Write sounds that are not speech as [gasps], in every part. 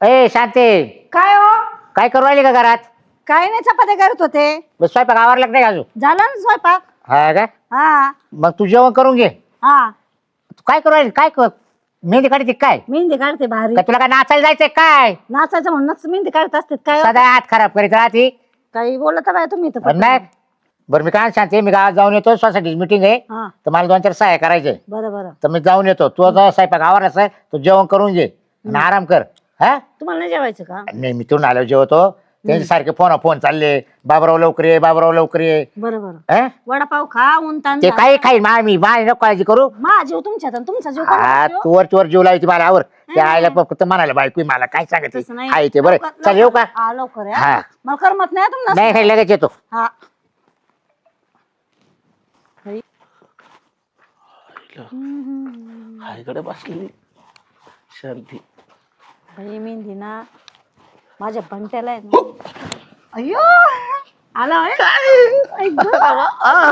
ए शांती. काय हो? काय करू राहिली का घरात? काय नाही चपात्या करत होते. बस स्वयंपाक आवरला का नाही अजून? झाला ना स्वयंपाक? हा का? हा. मग तू जेवण करून घे. हा. तू काय करू राहिली? काय कर? मेहंदी काढते काय? मेहंदी काढते भारी. का तुला काय नाचायला जायचंय काय? नाचायचं म्हणूनच मेहंदी काढत असते काय हो? सदा हात खराब करीत राहते. काही बोलत बाय तुम्ही पण नाही. बरं मी काय शांती मी गावात जाऊन येतो सोसायटी मीटिंग आहे. हा. तर मला दोन चार सहाय्य करायचे. बरं बरं. तर मी जाऊन येतो. तू जर स्वयंपाक आवरलाच आहे तू जेवण करून घे. आणि आराम कर. हा? तुम्हाला नाही जेवायचं का? नाही मी तिथून आलो जेवतो. त्यांचे सारखे फोन फोन चालले. बाबराव लवकर ये बाबराव लवकर ये. बरं बरं. हं? वडापाव खा ऊन ताण ते काही खाईल मा मी मा नको काळजी करू. मा जीव तुमच्यात आणि तुमचा जीव हा कोणाचा जीव? तू वर वर जीव लावायची मला आवर. ते आयला फक्त म्हणाला बायको मला काय सांगते? तसं नाही. आहे ते बरं. लवकर- चल येऊ का? लवकर- हा लवकर या. हा. मला करमत नाही तुम्हाला नाही नाही लगेच येतो. हा. हायकडे बसलेली शांती. बाई मेहंदी ना माझ्या बंट्याला आहे ना. अय्यो! आला होय?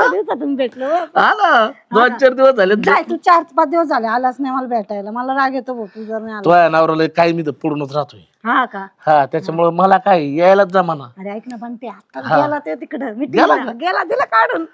दिवसातून भेटलो. हो. आला. दोन चार दिवस झाले. काय तू चार पाच दिवस झाले. आलाच नाही मला भेटायला. मला राग येतो भाऊ तू जर नाही आला. तो नवऱ्याला काही मी तर पडूनच राहतोय. हा का? हा त्याच्यामुळे मला काय यायलाच जमाना. अरे ऐक ना पण ते आता हा. गेला ते तिकडं. गेला मिटिंग? गेला दिला काढून.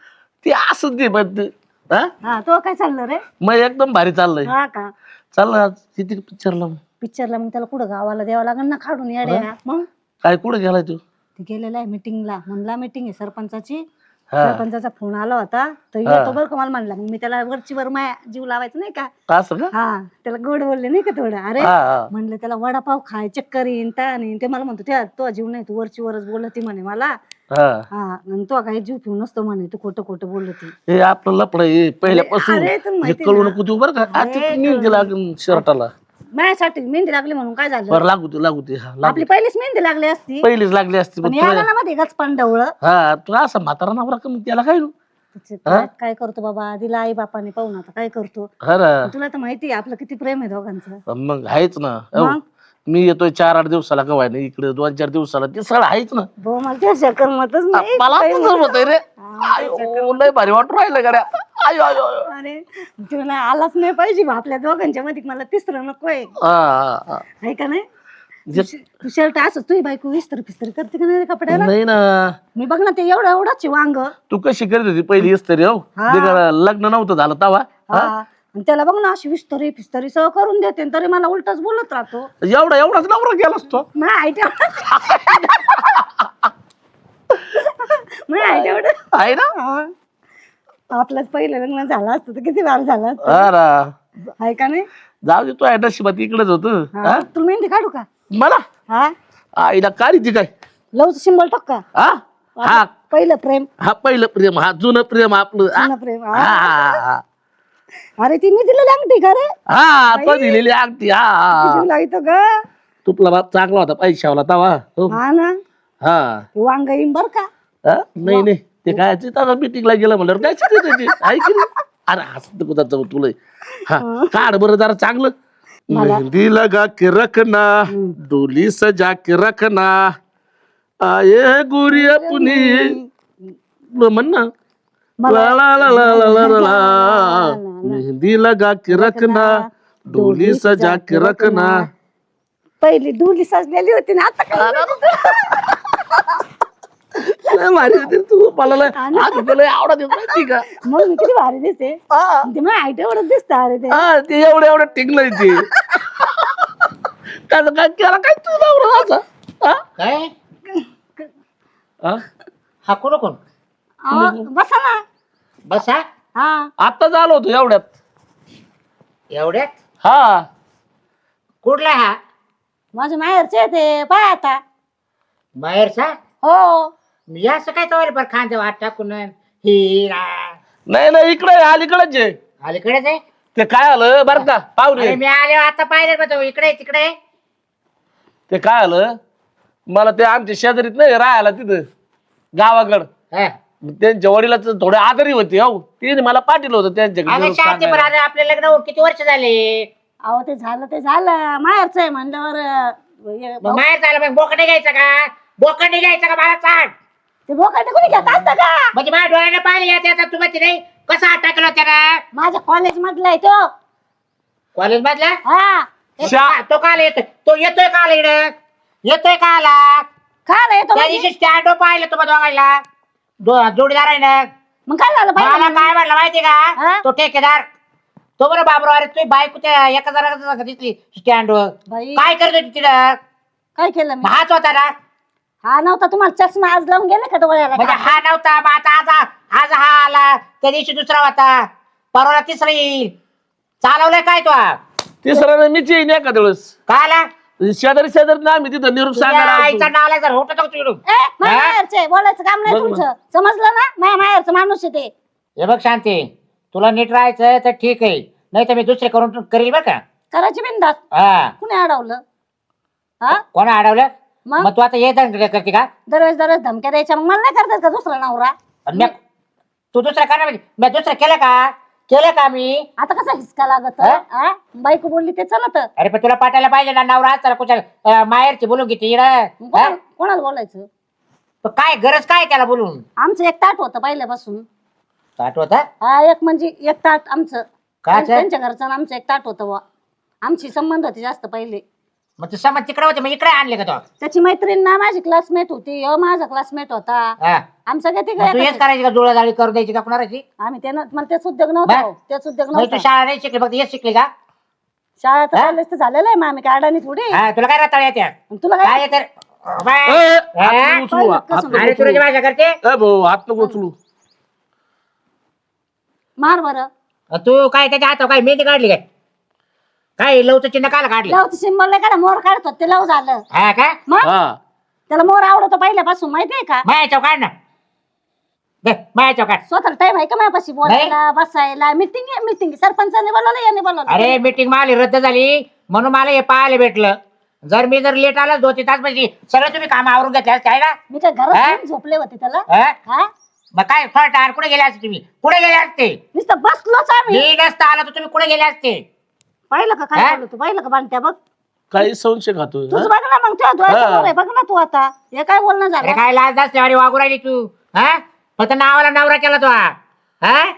ते असंच दे पण ते हा? हा तो काय चाललं रे? मग एकदम भारी चाललंय. हा का? चाललं आज किती पिक्चरला पिक्चरला मग त्याला कुठं गावाला द्यावं लागेल ना काढून येड्या. मग? काय कुठे गेलाय तू? ते गेलेला आहे मिटिंगला. म्हणला मिटिंग आहे सरपंचाची. हा. सरपंचाचा फोन आला होता. तर येतो बरं का मला म्हणला. मग मी त्याला वरची वर माया जीव लावायचं नाही का? असं का? हा. त्याला गोड बोलले नाही का थोडं? अरे हा हा. म्हणलं त्याला वडापाव खाय चक्कर येईन ताण येईन. ते मला म्हणतो त्या तो जीव नाही तू वरची वरच बोलती म्हणे मला. हा. हा. आणि तो काही जीव पिऊ नसतो म्हणे. तू खोटं खोटं बोलती हे आपलं लपड हे पहिल्यापासून अरे, तुला हे माहिती कळू. नको तू बरं का? आता लागून शर्टाला. माझ्यासाठी मेहंदी लागली म्हणून काय झालं? बरं लागू दे लागू दे. हा लागू आपली पहिलीच मेहंदी लागली असती. पहिलीच लागली असती पण पण याला तुला ना मध्ये गच पांडवळ. हा तुला असा म्हातारा नवरा का मग त्याला काय काय काय करतो बाबा? दिला आई बापाने पाहून आता काय करतो? हा ना तुला तर माहिती आहे आपलं किती प्रेम आहे दोघांचं. मग आहेच ना. हो. मग? मी येतोय चार आठ दिवसाला कवाय नाही इकडे दोन चार दिवसाला. ते सगळं आहेच ना. भाऊ मला त्या करमतच नाही. मला काही आता होत रे. आयो, लय भारी वाटू राहिलं गड्या. आयो आयो आयो. अरे तुला आलाच नाही पाहिजे बा आपल्या दोघांच्या मध्ये. मला तिसरं नकोय हा, हा, हा. आहे का नाही? जे- तू शर्ट असं तुझी बायको विस्तर फिस्तर करते का नाही रे कपड्याला? नाही ना. मी बघ ना ते एवढं एवढंच आहे वांग. तू कशी करत होती? पहिली तरी हो? हा. लग्न नव्हतं झालं तवा. हा. आणि त्याला बघ ना अशी विस्तरी फिस्तरी सह करून देते आणि तरी मला उलटच बोलत राहतो. एवढा एवढाच नवरा तो आयडिया [laughs] नाही आयडिया [laughs] आहे ना. आपलंच पहिलं लग्न झालं असतं तर किती वेळ झालं असतं. अरे. आहे का नाही? जाऊ दे तू आहे नशिबात इकडेच होत. हा. तुला मेहंदी काढू का? मला? हा? आईला काढीची काय? लवचं सिंबल टाक का? हा? हा. पहिलं प्रेम. हा पहिलं प्रेम हा जुनं प्रेम आपलं. हा? जुनं प्रेम हा, हा. हा, हा. अरे ती मी दिलेली अंगठी का रे? हा तो दिलेली अगदी हा, हा. ग. तुपला बाप चांगला होता पैशावाला तवा. हो. हा ना. हा. वांग येईन बर का? हा? नाही नाही. ते काय त्याला मिटिंगला गेलं म्हणल्यावर काय चिंता त्याची आहे की नाही? अरे हसत कुठं तुला. हा. काढ बरं जरा चांगलं. मेहंदी लगा के रखना डोली सजा के रखना. आये गुरी अपनी. म्हण ना. ला ला ला ला ला ला ला. ला. मेहंदी लगा के रखना डोली सजा के रखना. पहिली डुली सजलेली होती ना आता काय लय भारी होती रे तू. मला लय आज तुला आवडत येत माहिती का? मग मी किती भारी दिसते. हा. ते मग आयट एवढं दिसत अरे ते. हा ते एवढं एवढं टिकलंय ते. काय काय केला काय तू नवरा हा? काय? हा? हा कोण कोण? अहो, बसा ना. बसा. हा. आता झालो होतो एवढ्यात. एवढ्यात? हा. कुठला हा? माझ्या माहेरचे ते पाय आता. बाहेरचा हो. मी असं काय तवाले पर खांदे वाट टाकून हिरा नाही नाही इकडे अलीकडेच आहे. अलीकडेच आहे? ते काय आलं बरं का पाहुणे. अरे मी आले आता पाहिलं बघ तो इकडे तिकडे ते काय आलं मला ते आमच्या शेजारीत नाही राहायला तिथं गावाकड. हा. त्यांच्या वडिलाच थोडे आजारी होते हो. तिने मला पाठवलं होतं अगं त्यांच्याकडे शांती पण सांगायला. अरे आपले लग्न होऊन किती वर्ष झाले? अहो ते झालं ते झालं. माहेरचं आहे म्हणल्यावर अं, हे मग माहेर झालं मग बोकडे घ्यायचं का? बोकडे घ्यायचं का मला सांग ते बोकाटे कोणी घेत असतं का? म्हणजे माझ्या डोळ्याने पाहिले यात आता तुम्हाला नाही कसा अटकला त्याला? माझ्या कॉलेज मधला आहे तो. कॉलेज मधला हा शा- तो काल येतोय तो येतोय काल इकडं. येतोय का आला? काय रे तो त्या म्हणजे? दिवशी स्टँड पाहिलं तुम्हाला दोघायला दो- जोडीदार आहे ना. मग काय झालं मला पाहिलं काय म्हटलं माहिती हा? का तो ठेकेदार. तो बरं बाबरो अरे तुझी बायको त्या एका जरा दिसली? स्टँड वर. बाई. काय करत होती तिथं काय केलं मी? हाच होता ना. हा नव्हता तुम्हाला चष्मा आज लावून गेले का डोळ्याला? म्हणजे हा नव्हता मग आता आज आज हा आला. त्या दिवशी दुसरा होता. परवाला तिसरा येईल. चालवलंय काय तो? तिसरा मीच येईन एखाद्या वेळेस. काय आला? शेजारी शेजारी ना आम्ही तिथं निरूप सांगायला आईचा आलतो. नाव जर होत तिकडून ए माझ्या हा? माहेरचे बोलायचं काम नाही ना. तुमचं. समजलं ना? माझ्या माहेरचं माणूस आहे ते. हे बघ शांती तुला नीट राहायचं तर ठीक आहे. नाही तर मी दुसरे करून करील बरं का? करायची बिंदास हा. कुणी अडवलं? हा? कोण अडवलं? मग? मग तू आता ये दंड करते का? दरवेळेस दरवेळेस धमक्या द्यायच्या मग मला नाही करतात का दुसरा नवरा? आणि तू दुसरं करणार म्हणजे मी दुसरं केलं का? केलं का मी? आता कसा हिसका लागत? हा? हा? बायको बोलली ते चलत. अरे पण तुला पाठायला पाहिजे ना नवरा चला कुठल्या माहेरची बोलून घेते मग कोणाला कोणाला बोलायचं? काय गरज काय त्याला बोलून? आमचं एक ताट होतं पहिल्यापासून. आठवत हा एक म्हणजे एक ताट आमचं. काय ते? त्यांच्या घरचं आणि आमचं एक ताट होतं बुवा. आमची संबंध होते जास्त पहिले. मग ते समज तिकडे होते मग इकडे आणले का तो? त्याची मैत्रीण ना माझी क्लासमेट होती अ माझा क्लासमेट होता. हा. आमचं काय ते मग तू हेच करायची का जुळाजाळी करून द्यायची का कुणाची आम्ही त्यानं मला तेच उद्योग नव्हता बाय. हो. तेच उद्योग मग तू नव्हता. शाळा नाही शिकली फक्त हेच शिकली का? शाळा तर हा? कॉलेज तर झालेलं आहे मग आम्ही काय अडाणी थोडी? हा तुला काय रताळ येते आणि तुला काय काय येते ए, हात नको उचलू, पहिलं हात कसं नको अरे उचलू. तुला भाषा करते ए भाऊ हात नको उचलू. मार बरं. तू काय त्याच्या हातावर काय मेहंदी काढली काय? काय लवचं चिन्ह काल काढलं? लवचं सिंबल काढा मोर काढतो ते लव झालं. हा का? मग? हा. त्याला मोर आवडतो पहिल्यापासून माहितीये का? मायाच्याव काढ ना. दे, मायाच्याव काढ स्वतःला टाइम आहे का माझ्यापाशी बोलायला बसायला? मिटिंग आहे मिटिंग सरपंचाने बोलवलं याने बोलवलं. अरे मीटिंग माली रद्द झाली. म्हणून मला हे पाहायला भेटलं. जर मी जर लेट आला दोन तीन तास म्हणजे सगळं तुम्ही काम आवरून घेतले असते, आहे ना? मी काय हा? घरात येऊन झोपले होते त्याला. हा? हा? मग काय थोडा टायर कुठे गेले असते तुम्ही? कुठे गेले असते? नुसतं बसलोच आम्ही. मी नसता आला तर तुम्ही कुठे गेले असते? पाहिलं का हा? काय बोलतो पाहिलं का बांधत्या बघ. काही संशय खातोय तूच? बघ ना मग तुझ्या डोळ्यासमोर. आहे. बघ ना तू आता. हे काय बोलणं अरे झालं काय लाज असल्यावर वागू राहिली तू? हा? फक्त नावाला नवरा केला तो हा. हा?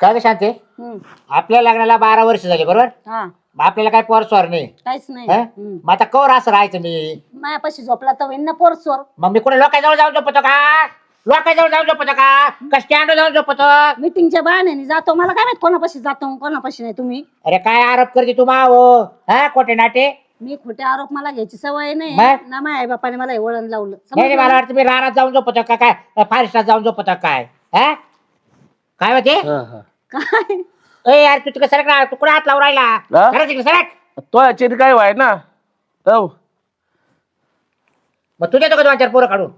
काय ग शांती? हम्म. आपल्या लग्नाला बारा वर्ष झाली बरोबर? हा. मग आपल्याला काय पोर स्वर नाही. काहीच नाही. हा? हम्म. मग आता कवर असं राहायचं मी? मायापाशी झोपला तर होईन ना पोरसोर मग मी कुठे लोकांजवळ जाऊन झोपतो का? लोकांजवळ जाऊन झोपतो का? का स्टँड जाऊन झोपतो मिटिंगच्या बहाण्याने जातो. मला काय माहीत कोणापाशी जातो कोणापाशी नाही. तुम्ही? अरे काय आरोप करते तू माव? हा कोटे नाटे? मी खोटे आरोप मला घ्यायची सवय नाही? ना माझ्या आई बापाने मला हे वळण लावलं. नाही नाही, मला समजलं? वाटतं मी रानात जाऊन झोपतो का? काय फॉरेस्टात जाऊन झोपतो काय? हा? काय होते. काय? ए यार तू तिकडे सरक ना. तू कुठे हात लावून राहिला? हा? सरक तिकडे सरक. तो याच्याने काय व्हाय ना. हो मग तुझ्या तो दोन चार पोरं काढून?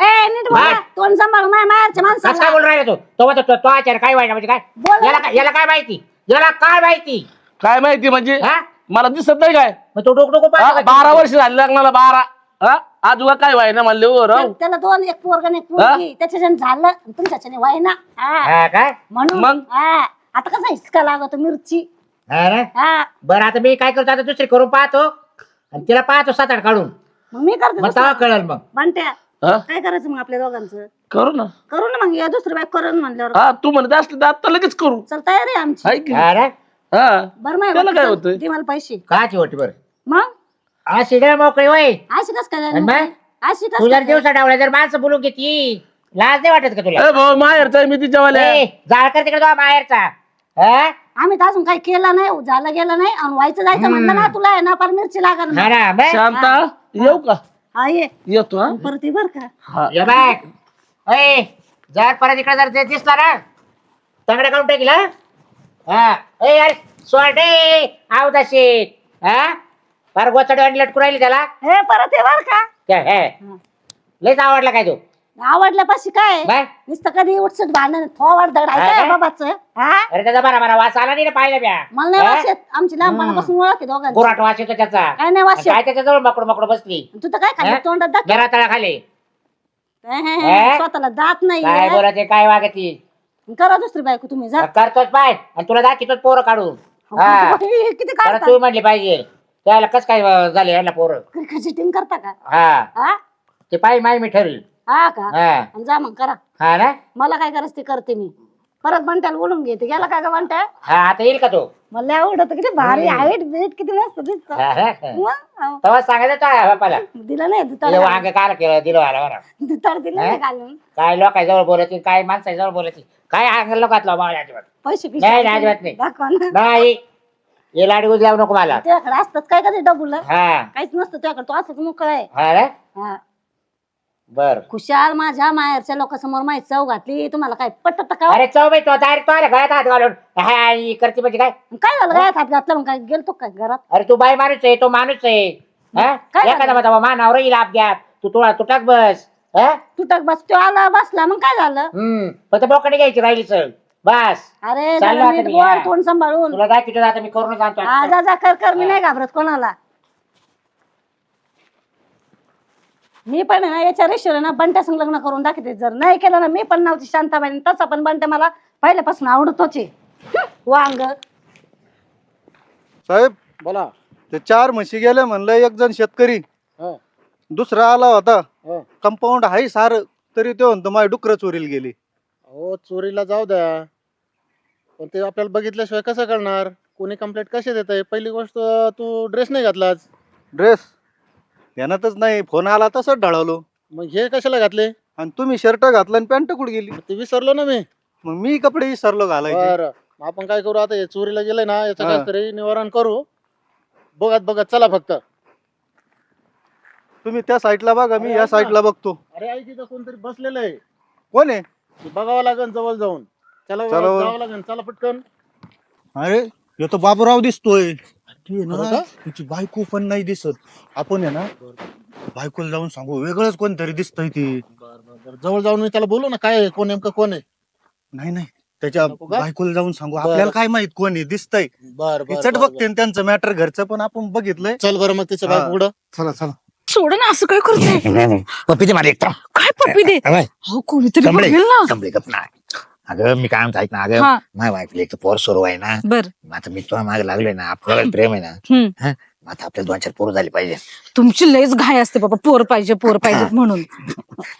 ए नीट बोला. बाय. तोंड सांभाळ माझ्या मायाच्या कसं काय माणसाला. बोल राहिला तू? तो म्हणतो तो- तो आचार काय व्हायला म्हणजे काय? बोल. याला काय याला काय माहिती? याला काय माहिती? काय माहिती म्हणजे? हा? मला दिसत नाही काय? मग तू डोक डोकं हा, पाहतो का? बारा वर्ष झाले लग्नाला बारा. हा? आजोबा काय व्हाय ना म्हणले हो राव. त्याला दोन एक पोरग आणि एक पोरगी त्याच्याच्याने झालं आणि तुमच्याच्याने व्हायना. हा. हा काय? म्हणून मग? हा. आता कसा हिसका लागतो मिरची? हा ना? हा. बरं आता मी काय करतो आता दुसरी करून पाहतो. आणि तिला पाहतो सात आठ काढून. मग मी करते. तेव्हा कळल मग. म्हणत्या हा? काय करायचं मग आपल्या दोघांचं? करू ना. करू ना मग या दुसरं बाईक करून म्हणल्यावर. हा तू म्हणत असलं तर आता लगेच करू. चल तयारी आहे आमची. हाय की ना हा. बरं त्याला काय होतंय? मला पैसे. काची होती बरं? मग? हा शिगळ मोकळी वय अशी कस काय आणि मग? अशी कस तू जर काय दिवसा डावला जर माणसं बोलून घेतली लाज नाही वाटत का तुला? ए भाऊ माहेरचा आहे मी तिच्यावाल्या. ए, जाळ कर तिकडे तो माहेरचा. हा? आम्ही तर अजून काही केलं नाही झालं गेलं नाही आणि व्हायचं जायचं म्हणलं ना तुला आहे ना फार मिरची लागल हा ना मग? शांता येऊ का? हा ये येतो हा? परत ये बर का. हा. ये बाय ए जर परत इकडे जर ते दिसला ना तंगडा काढून टाकील हा? हा. ए यार सोडे आव तशी. हा? फार गोचडे आणि लटकू राहिली त्याला. हे परत ये बर का. काय हे? हा. लयच आवडला काय तू? आवडल्यापाशी काय? बाय. नुसतं कधी उठसट भांडण थोवाड दड आहे काय का? बाबाच हा? अरे त्याचा बरा बरा वास आला नाही ना पाहिलं मला नाही? वास येत. आमची लहानपणापासून ओळख आहे दोघांची. वास येतो त्याचा. काय नाही वास काय येत? त्याच्याजवळ मकड मकड बसली? तू तर काय खाल्लं? हा? तोंडात दात? घरा खाली. हे, हे, हे, हा? स्वतःला दात नाही काय आहे, काय वागती? करा दुसरी बायको तुम्ही जा. करतोच पाय. आणि तुला दाखवतोच पोरं काढून. हा. किती परत काढता तू म्हणली पाहिजे. त्याला कस काय अं, झाले याला पोरं? चिटिंग करता का? हा. हा? ते पाय माय मी ठरली हा का? हा. आणि जा मग करा. हा ना? मला काय करायचं ते करते मी. परत बंट्याला बोलून घेते. गेला का ग बंट्या? हा आता येईल का तो? मला आवडत किती भारी हाईट बीट किती मस्त दिसत. हा. मग, तेव्हा सांगायचं तो बापाला. दिलं नाही तुझं दुतार वांग काल केलं दिलं मला बरं. दुतार दिलं नाही? घालून. काय लोकांजवळ बोलत काय माणसाजवळ बोलत काय अंगल मला अजिबात? पैसे नाही, नाही, अजिबात नाही. दाखवा ना. नाही हे लावू नको मला. तुझ्याकडे असतात काय कधी डबुल? हा. काहीच नसतं तुझ्याकडे तो असंच मोकळा आहे. हा रे हा. बर. खुशाल माझ्या माहेरच्या लोकांसमोर माहिती चव घातली तुम्हाला काय पटत का? अरे चौ बाई तो डायरेक्ट तो गळ्यात हात घालून. हा ही करते म्हणजे काय? काय झालं काय हात घातलं मग काय गेलतो काय घरात? अरे तू बाई माणूस आहे तो माणूस आहे. हा? काय? एखादा माझा मानावर येईल अपघात तू तुला तुटाक बस. हा? तुटक बस तो आला बसला मग काय झालं? हम्म. फक्त बोकडे घ्यायची राहिली चल बस. अरे चाललो जरा आता नीट मी, बोल हा. तोंड सांभाळून. तुला दाखवतो आता मी करून आणतो हा जा जा कर कर. मी नाही घाबरत कोणाला. मी पण आहे ना याच्या रेशोर ना बंट्या संग लग्न करून दाखवते. जर नाही केलं ना मी पण नव्हती शांताबाई तसा पण बंट्या मला पहिल्यापासून आवडत होते वांग. साहेब बोला. ते चार म्हशी गेले म्हणलं एक जण शेतकरी. हा. दुसरा आला होता. हा. कंपाऊंड आहे सार तरी ते म्हणतो माझी डुकर चोरीला गेली. हो चोरीला जाऊ द्या. पण ते आपल्याला बघितल्याशिवाय कसं करणार? कोणी कंप्लेंट कशी देत आहे पहिली गोष्ट तू ड्रेस नाही घातलाच ड्रेस ध्यानातच नाही. फोन आला तसंच ढळवलो मग हे कशाला घातले? आणि तुम्ही शर्ट घातला आणि पॅन्ट कुठे गेली? ते विसरलो ना मी. मग मी कपडे विसरलो घालायचे. बरं. मग आपण काय करू आता? हे चोरीला गेलंय ना याचं हा. काहीतरी निवारण करू. बघत बघत. चला फक्त. तुम्ही त्या साईडला बघा मी अरे या ऐक ना. साईडला बघतो. अरे ऐक इथं कोणतरी बसलेलं आहे. कोण आहे? ते बघावं लागेल जवळ जाऊन. चला चला. जावं लागेल. चला पटकन. अरे ह्यो तो बाबूराव दिसतोय. ती आहे ना का? तिची बायको पण नाही दिसत. आपण आहे ना बायकोला जाऊन सांगू. वेगळंच कोणतरी दिसतंय ती. जवळ जाऊन मी त्याला बोलू ना काय आहे, कोण नेमकं कोण आहे? नाही नाही. त्याच्या नको का? बायकोला जाऊन सांगू. बरं. आपल्याला काय माहीत कोण आहे दिसतंय. बर ती चट बघते त्यांचं मॅटर घरचं पण आपण बघितलंय. चल बरं मग त्याच्या हा. बायको चला चला. सोड ना असं काय करते पप्पी दे मला तर. काय पप्पी दे हो कोणीतरी कमळे बघेल ना. कमळे गप ना. अगं मी काय म्हणतो ऐक ना अगं हा. माझ्या एक तर पोर सुरू आहे ना. बर. मग आता मी तुला मागे लागलोय ना आपल्याला प्रेम आहे ना. हम्म. हा? मग आता आपल्याला दोन चार पोरं झाली पाहिजे. तुमची लयच घाय असते बाबा पोर पाहिजे पोर पाहिजे म्हणून.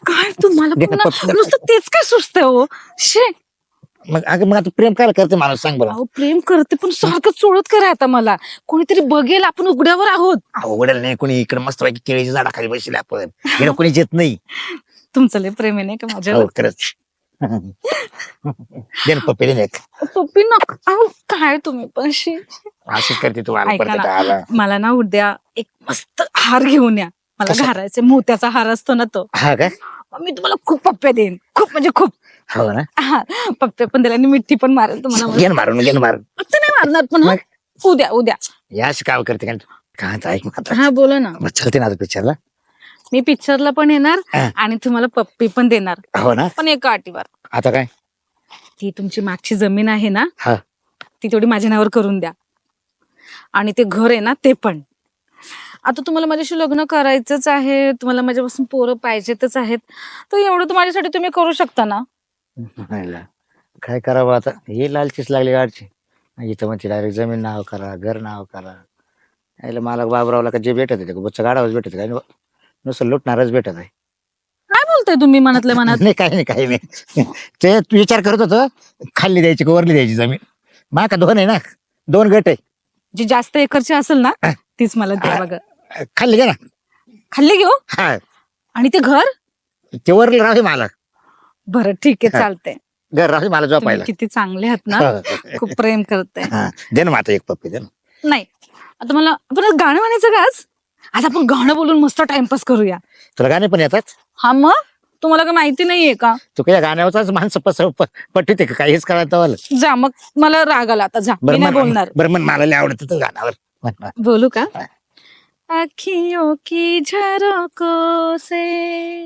काय तुम्हाला [laughs] दे ना. [laughs] नुसतं तेच काय सुचतंय हो? शे. मग अगं मग आता प्रेम काय करते माणूस सांग बरं. अहो प्रेम करते पण सारखं चोळत करा आता मला? कोणीतरी बघेल आपण उघड्यावर आहोत. अवघडेल नाही कोणी इकडे मस्त पैकी केळीच्या झाडाखाली बसले आपण. इकडे कोणी येत नाही. [laughs] तुमचं लय प्रेम आहे नाही का हो खरंच. [laughs] दे ना पप्पी दे ना एक. पप्पी नका अहो काय तुम्ही पण? शी असंच करते तू मला ऐका परत ना. आला मला ना उद्या एक मस्त हार घेऊन या. मला कसा? घालायचे मोत्याचा हार असतो ना तो. हा का? मी तुम्हाला खूप पप्प्या देईन. खूप म्हणजे खूप. हो ना? हा पप्प्या पण दिला आणि मिठी पण मारेल तुम्हाला घे ना मारून घे ना मारून. आता नाही मारणार पण हा. उद्या उद्या. या अशी काम करते काय काय ऐक आता. हा बोला ना. मग चलते ना आता पिक्चरला मी पिक्चरला पण येणार. आणि तुम्हाला पप्पी पण देणार. हो ना? पण एका अटीवर. आता काय? ती तुमची मागची जमीन आहे ना हा. ती तेवढी माझ्या नावावर करून द्या. आणि ते घर आहे ना ते पण. आता तुम्हाला माझ्याशी लग्न करायचंच आहे तुम्हाला माझ्यापासून पोरं पाहिजेतच आहेत. तर एवढं तर माझ्यासाठी तुम्ही करू शकता ना? काय करावं आता? हे लालचीच लागली गाडची. इथं म्हणजे डायरेक्ट जमीन नाव करा घर नाव करा. यायला मला बाबरावला का जे भेटत आहे बुच्चा गाडावच भेटत काय नुसतं लुटणारच भेटत आहे. काय बोलताय तुम्ही मनातल्या मनात? नाही काही नाही काही नाही. ते तू विचार करत होतो खाल्ली द्यायची का वरली द्यायची जमीन? मा का दोन आहे ना दोन गट आहे. जी जास्त एकरची असेल ना. तीच मला द्या बघा. खाल्ली घे ना. खाल्ली घेऊ? हा. आणि ते घर? ते वरली राहू दे मला. बरं ठीक आहे हा. चालतंय. घर राहू दे मला तुम्ही झोपायला. किती चांगले आहात ना [laughs] खूप प्रेम करते हा. दे ना माता एक पप्पी दे ना. नाही. आता मला आपण आज गाणं म्हणायचं का आज? आज आपण गाणं बोलून मस्त टाइमपास करूया. तुला गाणे पण येतात? हा मग? तुम्हाला काय माहिती नाहीये का? तू काही गाण्यावरचाच माणसं पस आहे का? काहीच कळत मला. जा मग मला राग आला आता. जा मी नाही बोलणार. बरं मन मला लय आवडत गाण्यावर. म्हण, म्हण. बोलू का? हा. अखियों की झरोकों से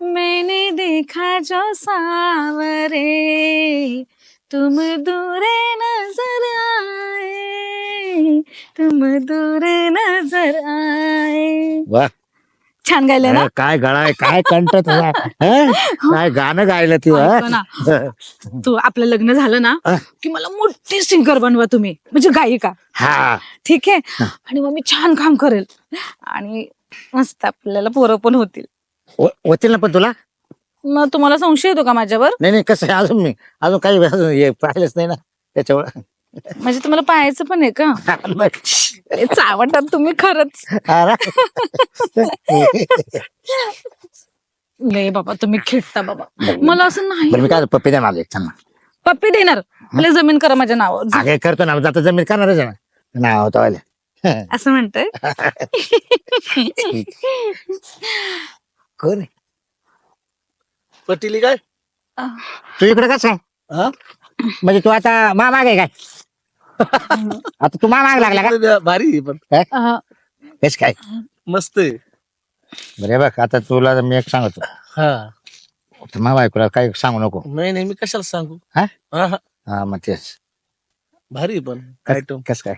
मैंने देखा जो सावरे तुम दूरे नजर तुम दूरे नजर आए। वा. छान गायलंय ना? अरे, काय गळा आहे काय कंठ तुझा हं? काय गाणं गायलं तू हं? ना. तू आपलं लग्न झालं ना. की मला मोठी सिंगर बनवा तुम्ही म्हणजे गायिका. हा. ठीक आहे? आणि मग मी छान काम करेल. आणि मस्त आपल्याला पोरं पण होतील. हो- होतील ना पण तुला? मग तुम्हाला संशय येतो का माझ्यावर? नाही नाही कसं आहे अजून मी अजून काही अजून हे पाहिलंच नाही ना त्याच्यामुळे. म्हणजे तुम्हाला पाहायचं पण आहे का? [laughs] तेच आवडतात तुम्ही खरंच. हा? नाही बाबा तुम्ही खेळता बाबा. मला असं नाही. बरं मी काय पप्पी देणार एक पप्पी देणार? मला जमीन करा माझ्या नावावर. अगे करतो ना आता जमीन करणारच आहे ना नाव होतं वाले. असं म्हणतंय? [laughs] कोण आहे? पटिली काय? तू इकडे कसं आहे? हा? म्हणजे तू आता मा माग आहे काय? आता तू मा माग लागला का? भारी आहे पण. कस काय? मस्त आहे. बरे बघ आता तुला मी एक सांगतो. हा. मा बायकोला काही सांगू नको. नाही नाही मी कशाला सांगू? हा? हा, हा. हा मग तेच. भारी आहे पण कस आयटम कस काय?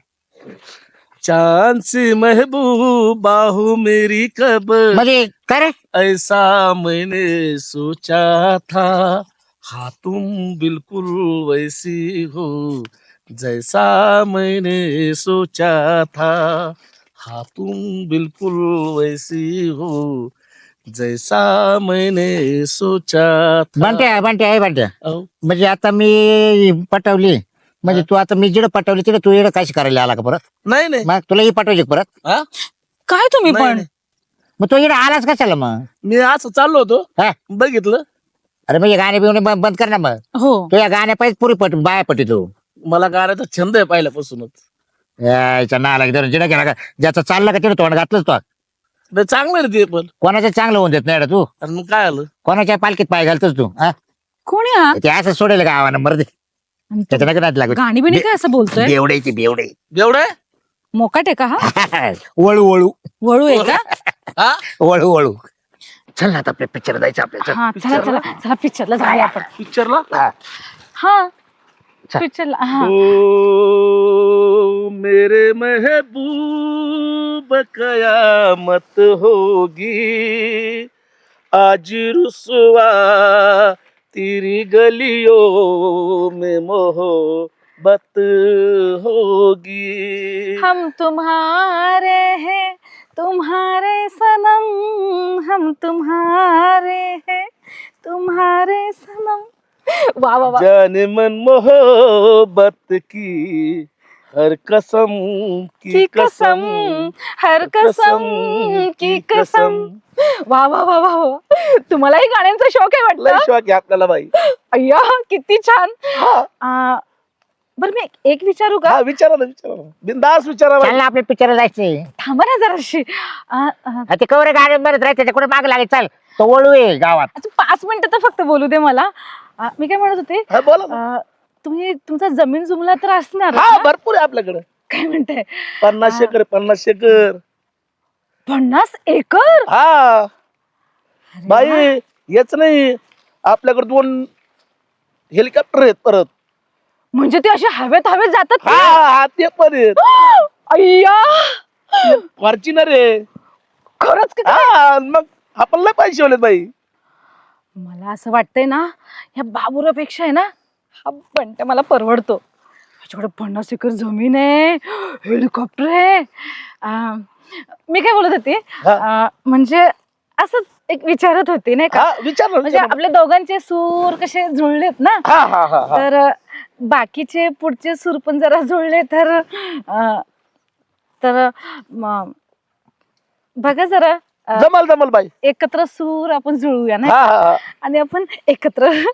चांद से महबूब बाहू मेरी कब म्हणजे काय रे? ऐसा मैंने सोचा था हाँ तुम बिल्कुल वैसी हो. जैसा मैंने सोचा था हाँ तुम बिल्कुल वैसी हो। जैसा मैंने सोचा था। बंटे आहे बंटे आहे बंटे। अहो, म्हणजे आता मी पटवली म्हणजे तू आता मी जिडं पटवली तिकडे तू इकडे काशी करायला आला का परत? नाही नाही. मग तुला ही पटवायची का परत? हा? काय तुम्ही नाही, पण? नाही. मग तू इकडे आलाच कशाला मग? मी असं चाललो होतो. हा? बघितलं. अरे मग हे गाणे बिवणे बंद कर ना मग. हो. तू या गाण्या पाहिजे पुरी पट बाया पटी तू. मला गाण्याचा छंद आहे पहिल्यापासूनच. याच्या नाला धरून जिडा केला का? ज्याचं चाललं का तिथे तोंड घातलंच तो. नाही, चांगलं आहे ते पण. कोणाचं चांगलं होऊन देत नाही रे तू? आणि मग काय आलं? कोणाच्या पालखीत पाय घालतोस तू हा? कोणी हा? ते असं सोडेल गावानं? मर्दी. आणि तो त्याच्या नका गाणी बिणी काय असं बोलतोय? बेवडे ती बेवडे आहे? मोकाट आहे का हा? [laughs] वळू वळू. वळू आहे का? हा? वळू वळू. चल ना आता आपल्या पिक्चर जायचं आपल्या हा चला चला. चला पिक्चरला जाऊया आपण. पिक्चरला हा. चल. पिक्चरला हा। ओ मेरे महबूब कयामत होगी। आज रुसवा तेरी गलियों में मोहब्बत होगी। हम तुम्हारे हैं तुम्हारे सनम हम तुम्हारे हैं तुम्हारे सनम। वा वा वा. जाने मन मोहब्बत की हर कसम की की कसम हर कसम की कसम. वा वा वा वा वा. तुम्हालाही गाण्यांचा शौक आहे लय वाटतं शौक आहे आपल्याला बाई. अय्या किती छान. हा. आ, बरं मी एक- एक विचारू का? हा, विचारा ना विचारा ना. बिंदास विचारा चल बाई ना आपल्या पिक्चर जायचंय थांबा ना जराशी. आ, आ, हा, ते कवरे गाडी मरत राहते त्याच्या कुठे माग लागेल. चल तो वळू आहे गावात. आता पाच मिनिटं तर फक्त बोलू दे मला. मी काय म्हणत होते? हा बोला ना. आ, तुम्ही तुमचा जमीन जुमला तर असणार हा ना? भरपूर आहे आपल्याकडे. काय म्हणताय? पन्नास हा. शेकर पन्नास शेकर पन्नास एकर? हा. अरे वा. बाई येच नाही. आपल्याकडे दोन हेलिकॉप्टर आहेत परत. म्हणजे ते असे हवेत हवेत जातात हा? हा ते पण आहेत. [gasps] अय्या! फॉर्च्युनर आहे. खरंच का? हा मग आपण लय पैसे बाई. मला असं वाटतंय ना ह्या बाबुरापेक्षा आहे ना हा बंट मला परवडतो. ह्याच्याकडे पन्नास एकर जमीन आहे हेलिकॉप्टर आहे. अं, मी काय बोलत होते? हा. अं, म्हणजे असंच एक विचारत होते नाही का? हा म्हणजे. आपल्या दोघांचे सूर कसे जुळलेत ना? हा हा हा हा. तर अं, बाकीचे पुढचे सूर पण जरा जुळले तर अं, तर म, बघा जरा. अं, जमल जमल बाई. एकत्र सूर आपण जुळूया ना हा हा हा. आणि आपण एकत्र [laughs]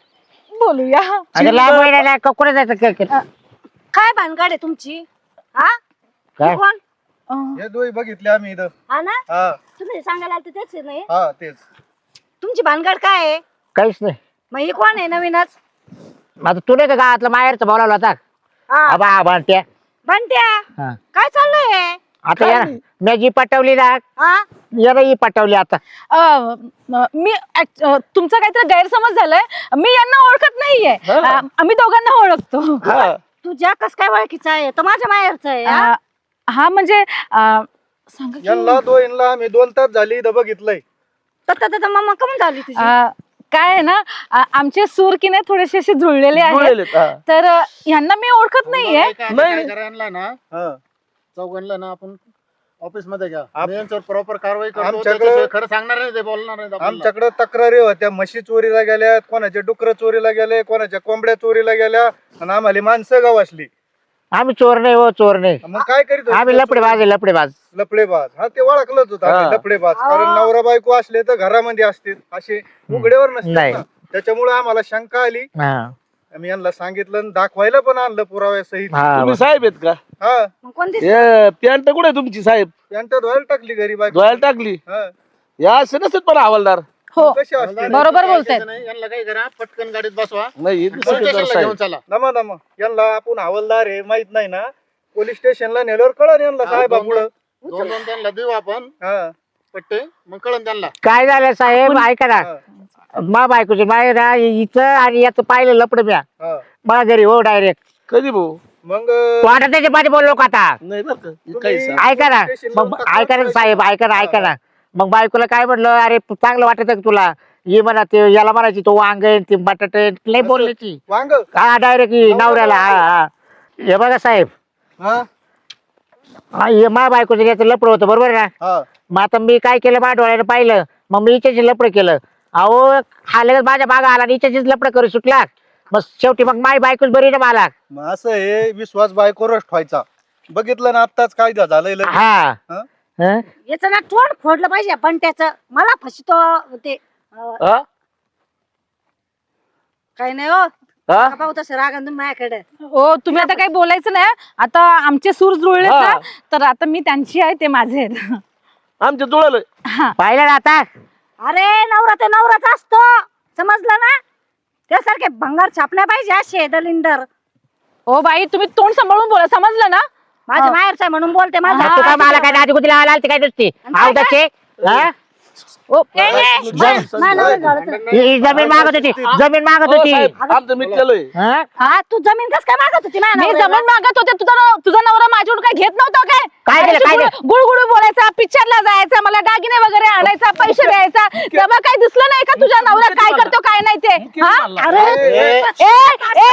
बोलूया. अरे लांब वळणाला क- कुठे जायचं? क- क- काय भानगड आहे तुमची? हा? काय? कोण? अं, हे दोघी बघितले आम्ही इथं. हा ना? हा. तुम्ही सांगायला आलते तेच आहे नाही हा? तेच. तुमची भानगड काय आहे? काहीच नाही. मग ही कोण आहे नवीनच? आता तू नाही का गावातला माहेरचा बोलावला होता? हा. आबा आबा त्या बंट्या हा. काय चाललंय आता या मी जी पटवली ना. हा याला ही पटवली आता. अं, मी act- अं, तुमचा काहीतरी गैरसमज झालाय. मी यांना ओळखत नाहीये. हा. अं, आम्ही दोघांना ओळखतो. हा. तुझ्या कस काय ओळखीचा आहे तो माझ्या माहेरचा आहे हा? अं, हा म्हणजे अं, सांगा की- यांना दोनला आम्ही दोन तास झाली इथं बघितलंय. तर- तर- तर मम्मा कमी झाली तुझी? अं, काय आहे ना अं, आमचे सूर की नाही थोडेसे असे जुळलेले आहेत. जुळलेलेत, हा. तर अं, यांना मी ओळखत नाहीये. नाही. हा. चौघांना ना आपण ऑफिसमध्ये घ्या. आप- मी यांच्यावर प्रॉपर कारवाई करतो आमच्याकडं- त्याच्याशिवाय खरं सांगणार नाही ते बोलणार नाही आपल्याला. आमच्याकडे तक्रारी होत्या. म्हशी चोरीला गेल्या कोणाचे डुकर चोरीला गेले कोणाच्या कोंबड्या चोरीला गेल्या आणि आम्हाला माणसं गावासली आम्ही चोर नाही हो चोर नाही. मग काय करीत? आम्ही लपडे बाज लपडे बाज लफडेबाज हा ते ओळखलंच होतं हा. आम्ही लफडेबाज कारण नवरा बायको असले तर घरामध्ये असतील. असे उघड्यावर नाही. नसतात. त्याच्यामुळे आम्हाला शंका आली. हा. आम्ही यांना सांगितलं आणि दाखवायला पण आणलं पुराव्यासहित. हा. तुम्ही साहेब आहेत का? हा. मग कोणती हे पॅन्ट कुठे आहे तुमची साहेब? पॅन्ट धुवायला टाकली घरी बायको धुवायला टाकली? हा. या असे नसतात पण हवालदार. हो. कशी असते बरोबर बोलतायत. नाही, यांना काय करा पटकन गाडीत बसवा. नाही हे पोलीस दुसरे स्टेशनला साहेब. घेऊन चला? नमा नमा. यांना आपण हवालदार आहे माहीत नाही ना. पोलीस स्टेशनला नेल्यावर कळण यांना साहेबा पुढं दोन दोन त्यांना देऊ आपण. हा. पट्टे मग कळन त्यांना. काय झालं साहेब? ऐका ना. मा बायकोची माहेर आहे, इथं आणि याचं पाहिलं लपड म्या. हा. मला घरी हो डायरेक्ट. कधी भाऊ? मग त्याच्या मध्ये बोललो का आता? नाही बरं का? हे तुम्ही- काही सांग. ऐका ना. मग ऐका ना. साहेब ऐका ना ऐका ना. मग बायकोला काय म्हटलं? अरे चांगलं वाटत का तुला? ये म्हणा ते याला म्हणायची तो वांग आहे, ते बटाटे लय बोलण्याची. वांग? हा डायरेक्ट नवऱ्याला? हा हा. हे बघा साहेब. हा? हा हे मा बायकोचं याचं लपड होतं बरोबर ना? हा. मग आता मी काय केलं माझ्या डोळ्यानं पाहिलं. मग मी इच्छाची लपड केलं. अहो हा लगेच माझ्या बागा आला आणि इच्छाचीच लपड करू सुटला. मग शेवटी मग माय बायकोच बरी ना मला मग असं हे विश्वास बायकोरच ठेवायचा बघितलं ना आत्ताच काय झालंय लगेच. हा हा? हं? याचं ना तोंड फोडलं पाहिजे पण त्याचं मला फसतो ते अं, हा? काही नाही हो हा? का पाहू तसं रागन तुम्ही माझ्याकडे हो तुम्ही आता काही बोलायचं नाही आता आमचे सूर जुळले हा. ना तर आता मी त्यांची आहे ते माझे आहेत आमच्या जुळलं पाहिलं ना आता अरे नवरा ते नवराच असतो समजलं ना त्यासारखे भंगार छापल्या पाहिजे असे दलिंदर. हो बाई तुम्ही तोंड सांभाळून बोला समजलं ना? माझ्या माहेरचा आहे म्हणून बोलते माझा तू काय मला काय नादी ते काय नुसती? आवदाचे हा? ओ. ही जमीन मागत होती जमीन मागत होती आमचं हा? हा तू जमीन कस काय मागत होती माझ्या मी नवऱ्याला? जमीन मागत होते तुझा नव- तुझा नवरा माझ्याकडून काय घेत नव्हता काय काय केलं, काय गुळ- गुळगुळू बोलायचा पिक्चरला जायचा मला दागिने वगैरे आणायचा पैसे द्यायचा तेव्हा काही दिसलं नाही का तुझा नवरा काय करतो काय नाही ते हा? अरे ए ए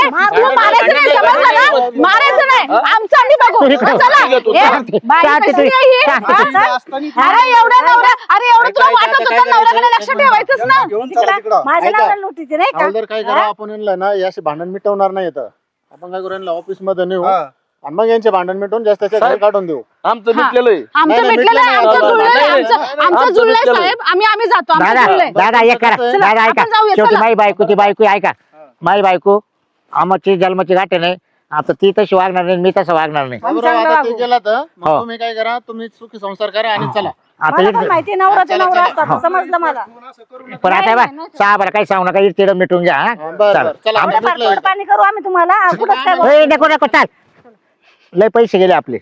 तुला मारायचं नाही समजलं ना मारायचं नाही आमचं आम्ही बघू. चला. ए, बाई कशी. आहे ही? हा? अरे एवढा नवरा अरे एवढं तुला वाटत होतं नवऱ्याकडे लक्ष ठेवायचंच ना घेऊन चला तिकडं माझ्या ऐका. नवऱ्याला लुटीते नाही का हवालदार काय करा आपण यांना ना याशी भांडण मिटवणार नाही इथं आपण काय करू यांना ऑफिसमध्ये नेऊ हा. आणि मग यांचे भांडण मिटवून जास्त काढून देऊ आमचं हा. मिटलेलं आहे आमचं नाही, नाही, मिटलेलं आहे मिटलं आमचं नाही. जुळलंय नाही, नाही, आमचं नाही, नाही. आमचं आमचं जुळलंय मिटलेलं आहे. साहेब आम्ही आम्ही जातो आमचं दादा जुळलंय दादा एक करा चला, दादा ऐका आपण जाऊया, शेवटी चला. माई बायको ती बायको ऐका माई बायको आमची जन्माची गाठ नाही आता ती तशी वागणार नाही मी तसं वागणार नाही आता ते. गेला तर मग हो. तुम्ही काय करा तुम्ही सुखी संसार करा आणि चला आता मला पण इकडे- माहिती नवरा ते चला, नवरा चला. असतात समजलं मला पण आता बा सहा बरं काही सांगू नका इकडे मिटून घ्या हा? बरं, बरं. चला. चला. पाणी करू आम्ही तुम्हाला आ, कुठंच काय बोलू. ए, नको नको चाल लय पैसे गेले आपले